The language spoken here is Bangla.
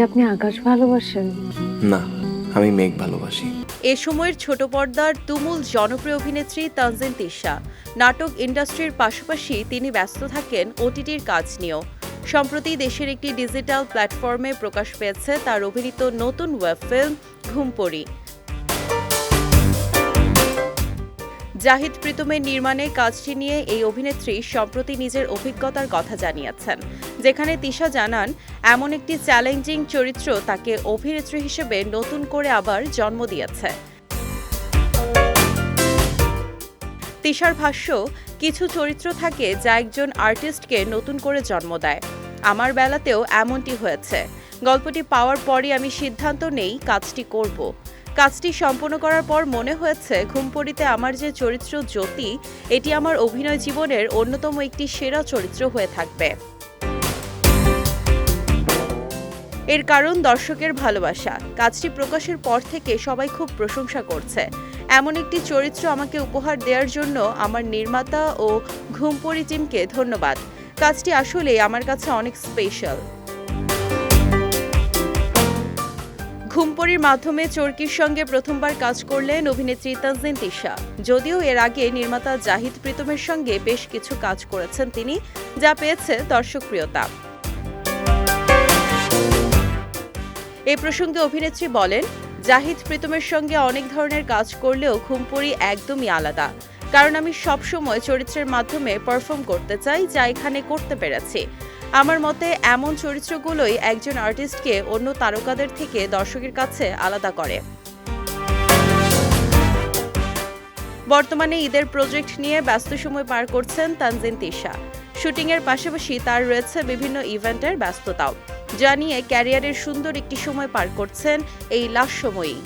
কি আপনি আকাশ ভালোবাসেন? না আমি মেঘ ভালোবাসি। এ সময়ের ছোট পর্দার তুমুল জনপ্রিয় অভিনেত্রী তানজিন তিশা। নাটক ইন্ডাস্ট্রির পাশাপাশি তিনি ব্যস্ত থাকেন ওটিটির কাজ নিয়েও। সম্প্রতি দেশের একটি ডিজিটাল প্ল্যাটফর্মে প্রকাশ পেয়েছে তার অভিনীত নতুন ওয়েব ফিল্ম ঘুমপড়ি জাহিদ প্রীতমের নির্মাণে কাজটি নিয়ে এই অভিনেত্রী সম্প্রতি নিজের অভিজ্ঞতার কথা জানিয়েছেন, যেখানে তিশা জানান, এমন একটি চ্যালেঞ্জিং চরিত্র তাকে অভিনেত্রী হিসেবে নতুন করে আবার জন্ম দিয়েছে। তিশার ভাষ্য, কিছু চরিত্র থাকে যা একজন আর্টিস্টকে নতুন করে জন্ম দেয়। আমার বেলাতেও এমনটি হয়েছে। গল্পটি পাওয়ার পরই আমি সিদ্ধান্ত নেই কাজটি করব। কাজটি সম্পন্ন করার পর মনে হয়েছে, ঘুমপড়িতে আমার যে চরিত্র জ্যোতি, এটি আমার অভিনয় জীবনের অন্যতম একটি সেরা চরিত্র হয়ে থাকবে। এর কারণ দর্শকের ভালোবাসা। কাজটি প্রকাশের পর থেকে সবাই খুব প্রশংসা করছে। এমন একটি চরিত্র আমাকে উপহার দেওয়ার জন্য আমার নির্মাতা ও ঘুমপড়ি টিমকে ধন্যবাদ। কাজটি আসলে আমার কাছে অনেক স্পেশাল ঘুমপড়ির মাধ্যমে চরকির সঙ্গে প্রথমবার কাজ করলেন অভিনেত্রী তাজদিন তিশা। যদিও এর আগে নির্মাতা জাহিদ প্রীতমের সঙ্গে বেশ কিছু কাজ করেছেন তিনি, যা পেয়েছে দর্শকপ্রিয়তা। এই প্রসঙ্গে অভিনেত্রী বলেন, জাহিদ প্রীতমের সঙ্গে অনেক ধরনের কাজ করলেও ঘুমপুরি একদমই আলাদা। কারণ আমি সবসময় চরিত্রের মাধ্যমে পারফর্ম করতে চাই, যা এখানে করতে পেরেছি। আমার মতে এমন চরিত্রগুলোই একজন আর্টিস্টকে অন্য তারকাদের থেকে দর্শকের কাছে আলাদা করে। বর্তমানে ঈদের প্রজেক্ট নিয়ে ব্যস্ত সময় পার করছেন তানজিন তিশা। শুটিংয়ের পাশাপাশি তার রয়েছে বিভিন্ন ইভেন্টের ব্যস্ততাও। যা নিয়ে ক্যারিয়ারের সুন্দর একটি সময় পার করছেন এই লাস্ট সময়ই